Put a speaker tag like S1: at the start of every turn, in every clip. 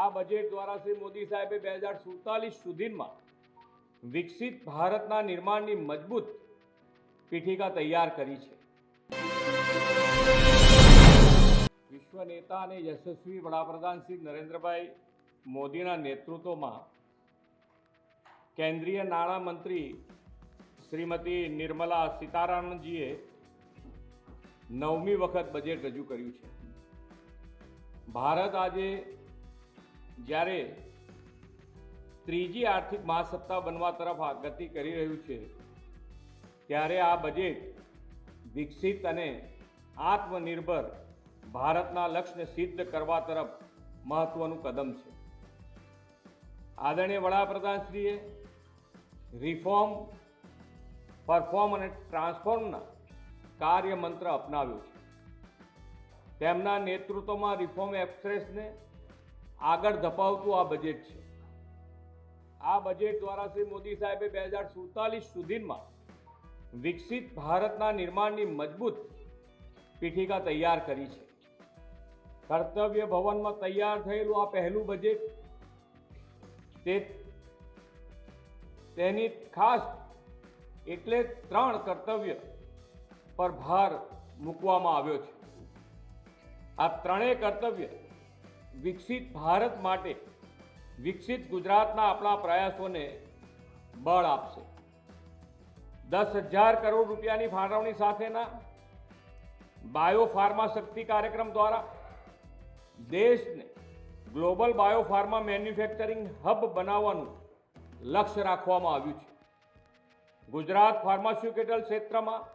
S1: આ બજેટ દ્વારા શ્રી મોદી સાહેબે બે હજાર સુડતાલીસ સુધીમાં વિકસિત ભારતના નિર્માણની મજબૂત પીઠિકા તૈયાર કરી છે. વિશ્વ નેતા અને યશસ્વી વડાપ્રધાન શ્રી નરેન્દ્રભાઈ મોદીના નેતૃત્વમાં કેન્દ્રીય નાણામંત્રી શ્રીમતી નિર્મલા સીતારામનજીએ નવમી વખત બજેટ રજૂ કર્યું છે. ભારત આજે જ્યારે ત્રીજી આર્થિક મહાસત્તા બનવા તરફ ગતિ કરી રહ્યું છે, ત્યારે આ બજેટ વિકસિત અને આત્મનિર્ભર ભારતના લક્ષ્યને સિદ્ધ કરવા તરફ મહત્વનું કદમ છે. આદરણીય વડાપ્રધાનશ્રીએ રિફોર્મ, પરફોર્મ અને ટ્રાન્સફોર્મના કાર્ય મંત્ર અપનાવ્યો છે. તેમના નેતૃત્વમાં રિફોર્મ એક્સપ્રેસને આગળ ધપાવતું આ બજેટ છે. આ બજેટ દ્વારા શ્રી મોદી સાહેબે બે હજાર સુડતાલીસ સુધીમાં વિકસિત ભારતના નિર્માણની મજબૂત પીઠિકા તૈયાર કરી છે. કર્તવ્ય ભવનમાં તૈયાર થયેલું આ પહેલું બજેટ તે તેની ખાસ એટલે ત્રણ કર્તવ્ય પર ભાર મૂકવામાં આવ્યો છે. આ ત્રણેય કર્તવ્ય વિકસિત ભારત માટે વિકસિત ગુજરાતના આપણા પ્રયાસોને બળ આપશે. દસ હજાર કરોડ રૂપિયાની ફાળવણી સાથેના બાયો ફાર્મા શક્તિ કાર્યક્રમ દ્વારા દેશને global bio pharma manufacturing hub બનાવવાનું લક્ષ્ય રાખવામાં આવ્યું છે. ગુજરાત ફાર્માસ્યુટિકલ ક્ષેત્રમાં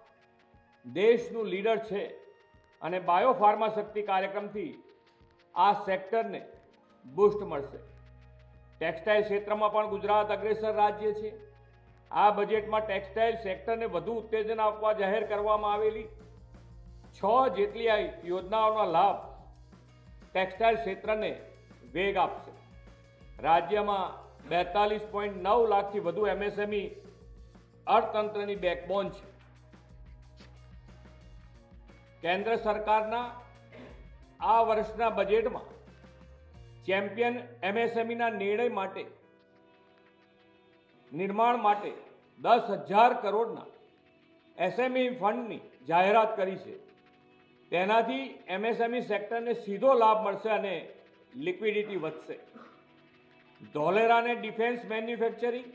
S1: દેશનું લીડર છે અને બાયો ફાર્મા શક્તિ કાર્યક્રમથી આ સેક્ટરને બૂસ્ટ મળશે. ટેક્સટાઇલ ક્ષેત્રમાં પણ ગુજરાત અગ્રેસર રાજ્ય છે. આ બજેટમાં ટેક્સટાઇલ સેક્ટરને વધુ ઉત્તેજન આપવા જાહેર કરવામાં આવેલી છ જેટલી આ યોજનાઓનો લાભ ટેક્સટાઇલ ક્ષેત્રને વેગ આપશે. રાજ્યમાં બેતાલીસ પોઈન્ટ નવ લાખથી વધુ એમએસએમઈ અર્થતંત્રની બેકબોન છે. કેન્દ્ર સરકારના આ વર્ષના બજેટમાં ચેમ્પિયન એમએસએમઈના નિર્ણય માટે, નિર્માણ માટે દસ હજાર કરોડના એસએમઈ ફંડની જાહેરાત કરી છે. તેનાથી એમએસએમઈ સેક્ટરને સીધો લાભ મળશે અને લિક્વિડિટી વધશે. ધોલેરાને ડિફેન્સ મેન્યુફેક્ચરિંગ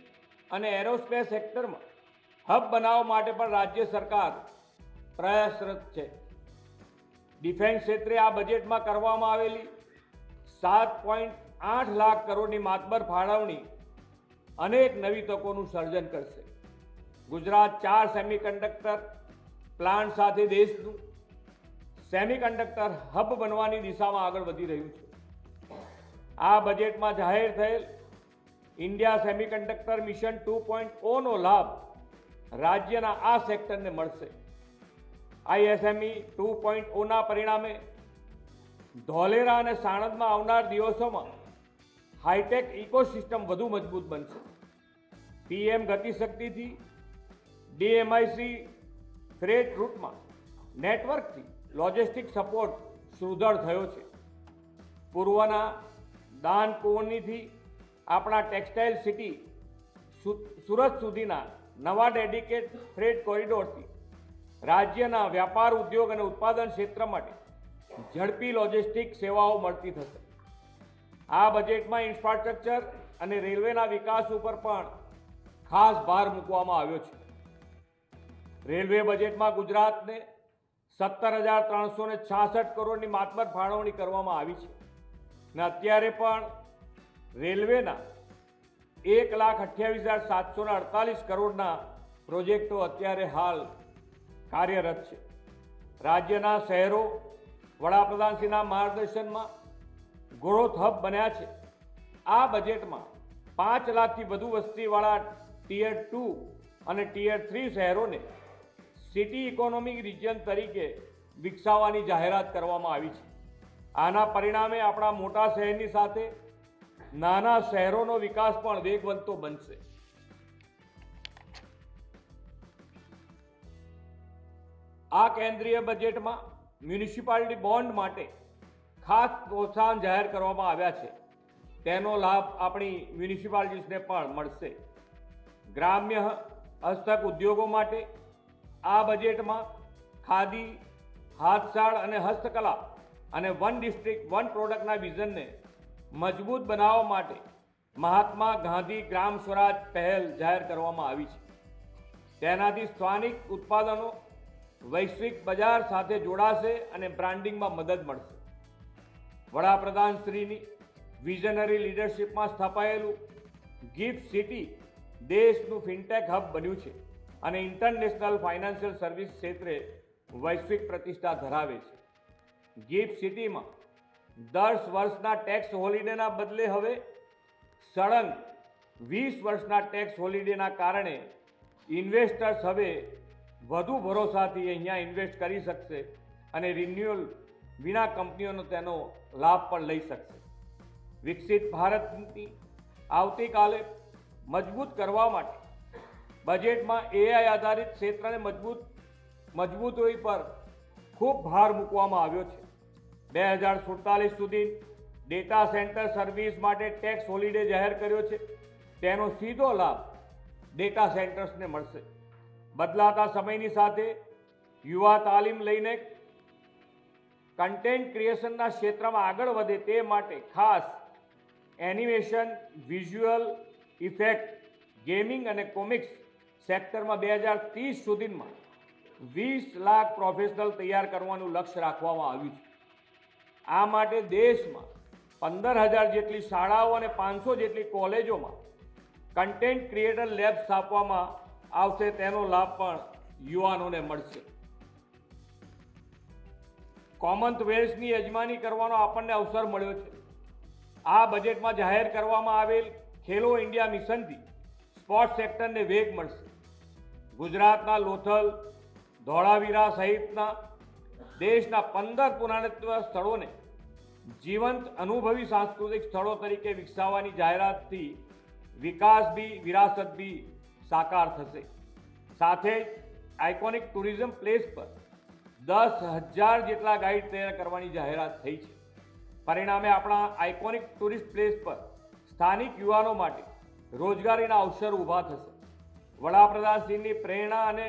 S1: અને એરોસ્પેસ સેક્ટરમાં હબ બનાવવા માટે પણ રાજ્ય સરકાર પ્રયાસરત છે. ડિફેન્સ ક્ષેત્રે આ બજેટમાં કરવામાં આવેલી સાત પોઈન્ટ આઠ લાખ કરોડની માતબર ફાળવણી અનેક નવી તકોનું સર્જન કરશે. ગુજરાત ચાર સેમિકન્ડક્ટર પ્લાન્ટ સાથે દેશનું સેમિકન્ડક્ટર હબ બનવાની દિશામાં આગળ વધી રહ્યું છે. આ બજેટમાં જાહેર થયેલ India semiconductor mission two point ઓનો લાભ રાજ્યના આ સેક્ટરને મળશે. આઈએસએમઈ ટુ પોઈન્ટ ઓના પરિણામે ધોલેરા અને સાણંદમાં આવનાર દિવસોમાં હાઈટેક ઇકોસિસ્ટમ વધુ મજબૂત બનશે. પીએમ ગતિશક્તિથી ડીએમઆઈસી ફ્રેટ રૂટમાં નેટવર્કથી લોજિસ્ટિક સપોર્ટ સુદૃઢ થયો છે. પૂર્વના દાન દાનકોનીથી આપણા ટેક્સટાઇલ સિટી સુરત સુધીના નવા ડેડિકેટ ફ્રેટ કોરિડોરથી રાજ્યના વ્યાપાર, ઉદ્યોગ અને ઉત્પાદન ક્ષેત્ર માટે ઝડપી લોજિસ્ટિક સેવાઓ મળતી થશે. આ બજેટમાં ઇન્ફ્રાસ્ટ્રક્ચર અને રેલવેના વિકાસ ઉપર પણ ખાસ ભાર મૂકવામાં આવ્યો છે. રેલવે બજેટમાં ગુજરાતને સત્તર હજાર ત્રણસો ને છાસઠ કરોડની માતબર ફાળવણી કરવામાં આવી છે. ને અત્યારે પણ રેલવેના એક લાખ અઠ્યાવીસ હજાર સાતસો અડતાલીસ કરોડના પ્રોજેક્ટો અત્યારે હાલ કાર્યરત છે. રાજ્યના શહેરો વડાપ્રધાનશ્રીના માર્ગદર્શનમાં ગ્રોથ હબ બન્યા છે. આ બજેટમાં પાંચ લાખથી વધુ વસ્તીવાળા ટીયર ટુ અને ટીયર થ્રી શહેરોને સિટી ઇકોનોમિક રિજિયન તરીકે વિકસાવવાની જાહેરાત કરવામાં આવી છે. આના પરિણામે આપણા મોટા શહેરની સાથે નાના શહેરોનો વિકાસ પણ વેગવંતો બનશે. આ કેન્દ્રીય બજેટમાં મ્યુનિસિપાલિટી બોન્ડ માટે ખાસ પ્રોત્સાહન જાહેર કરવામાં આવ્યા છે. તેનો લાભ આપણી મ્યુનિસિપાલિટીઝને પણ મળશે. ગ્રામ્ય હસ્તક ઉદ્યોગો માટે આ બજેટમાં ખાદી, હાથશાળ અને હસ્તકલા અને વન ડિસ્ટ્રિક્ટ, વન પ્રોડક્ટના વિઝનને મજબૂત બનાવવા માટે મહાત્મા ગાંધી ગ્રામ સ્વરાજ પહેલ જાહેર કરવામાં આવી છે. તેનાથી સ્થાનિક ઉત્પાદનો વૈશ્વિક બજાર સાથે જોડાશે અને બ્રાન્ડિંગમાં મદદ મળશે. વડાપ્રધાન શ્રીની વિઝનરી લીડરશિપમાં સ્થપાયેલું ગિફ્ટ સિટી દેશનું ફિનટેક હબ બન્યું છે અને ઇન્ટરનેશનલ ફાઇનાન્શિયલ સર્વિસ ક્ષેત્રે વૈશ્વિક પ્રતિષ્ઠા ધરાવે છે. ગિફ્ટ સિટીમાં દસ વર્ષના ટેક્સ હોલિડેના બદલે હવે સળંગ વીસ વર્ષના ટેક્સ હોલિડેના કારણે ઇન્વેસ્ટર્સ હવે વધુ ભરોસાથી અહીંયા ઇન્વેસ્ટ કરી શકશે અને રિન્યુઅલ વિના કંપનીઓનો તેનો લાભ પણ લઈ શકશે. વિકસિત ભારતની આવતીકાલે મજબૂત કરવા માટે બજેટમાં એઆઈ આધારિત ક્ષેત્રને મજબૂત, મજબૂતોઈ પર ખૂબ ભાર મૂકવામાં આવ્યો છે. બે હજાર સુડતાલીસ સુધી ડેટા સેન્ટર સર્વિસ માટે ટેક્સ હોલિડે જાહેર કર્યો છે. તેનો સીધો લાભ ડેટા સેન્ટર્સને મળશે. બદલાતા સમયની સાથે યુવા તાલીમ લઈને કન્ટેન્ટ ક્રિએશનના ક્ષેત્રમાં આગળ વધે તે માટે ખાસ એનિમેશન વિઝ્યુઅલ ઇફેક્ટ ગેમિંગ અને કોમિક્સ સેક્ટરમાં બે હજાર ત્રીસ સુધીમાં વીસ લાખ પ્રોફેશનલ તૈયાર કરવાનું લક્ષ્ય રાખવામાં આવ્યું છે. આ માટે દેશમાં પંદર હજાર જેટલી શાળાઓ અને પાંચસો જેટલી કોલેજોમાં કન્ટેન્ટ ક્રિએટર લેબ સ્થાપવામાં આવશે તેનો લાભ પણ યુવાનોને મળશે. કોમનવેલ્થની યજમાની કરવાનો આપણને અવસર મળ્યો છે. આ બજેટમાં જાહેર કરવામાં આવેલ ખેલો ઇન્ડિયા મિશનથી સ્પોર્ટ્સ સેક્ટરને વેગ મળશે. ગુજરાતના લોથલ, ધોળાવીરા સહિતના દેશના પંદર પુરાણત્વ સ્થળોને જીવંત અનુભવી સાંસ્કૃતિક સ્થળો તરીકે વિકસાવવાની જાહેરાતથી વિકાસ બી વિરાસત બી સાકાર થશે. સાથે જ આઇકોનિક ટુરિઝમ પ્લેસ પર દસ હજાર જેટલા ગાઈડ તૈયાર કરવાની જાહેરાત થઈ છે. પરિણામે આપણા આઇકોનિક ટુરિસ્ટ પ્લેસ પર સ્થાનિક યુવાનો માટે રોજગારીના અવસર ઊભા થશે. વડાપ્રધાનશ્રીની પ્રેરણા અને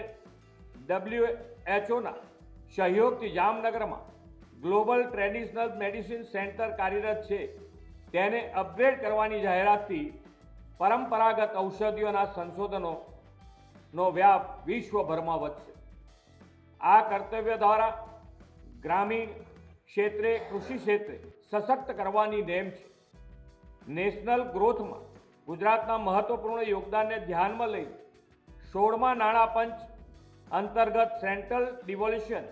S1: ડબ્લ્યુએચઓના સહયોગથી જામનગરમાં ગ્લોબલ ટ્રેડિશનલ મેડિસિન સેન્ટર કાર્યરત છે. તેને અપગ્રેડ કરવાની જાહેરાતથી પરંપરાગત ઔષધિઓના સંશોધનો નો વ્યાપ વિશ્વભરમાં વધશે. આ કર્તવ્ય દ્વારા ગ્રામીણ ક્ષેત્રે, કૃષિ ક્ષેત્રે સશક્ત કરવાની નેમ છે. નેશનલ ગ્રોથમાં ગુજરાતના મહત્વપૂર્ણ યોગદાનને ધ્યાનમાં લઈ સોળમા નાણાં પંચ અંતર્ગત સેન્ટ્રલ ડિવોલ્યુશન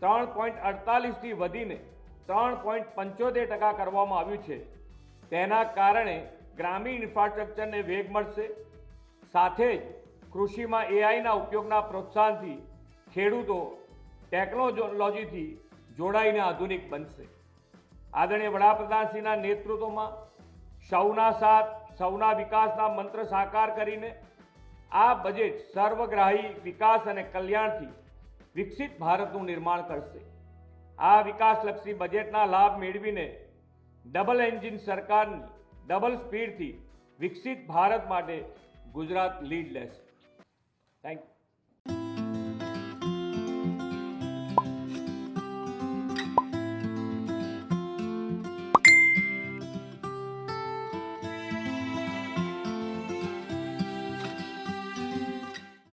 S1: ત્રણ પોઈન્ટ અડતાલીસથી વધીને ત્રણ પોઈન્ટ પંચોતેર ટકા કરવામાં આવ્યું છે. તેના કારણે ગ્રામીણ ઇન્ફ્રાસ્ટ્રક્ચરને વેગ મળશે. સાથે જ કૃષિમાં એઆઈના ઉપયોગના પ્રોત્સાહનથી ખેડૂતો ટેકનોલોજીથી જોડાઈને આધુનિક બનશે. આદરણીય વડાપ્રધાનશ્રીના નેતૃત્વમાં સૌના સાથ, સૌના વિકાસના મંત્ર સાકાર કરીને આ બજેટ સર્વગ્રાહી વિકાસ અને કલ્યાણથી વિકસિત ભારતનું નિર્માણ કરશે. આ વિકાસલક્ષી બજેટના લાભ મેળવીને ડબલ એન્જિન સરકારની ડબલ સ્પીડથી વિકસિત ભારત માટે ગુજરાત લીડ લેશે થેન્ક યુ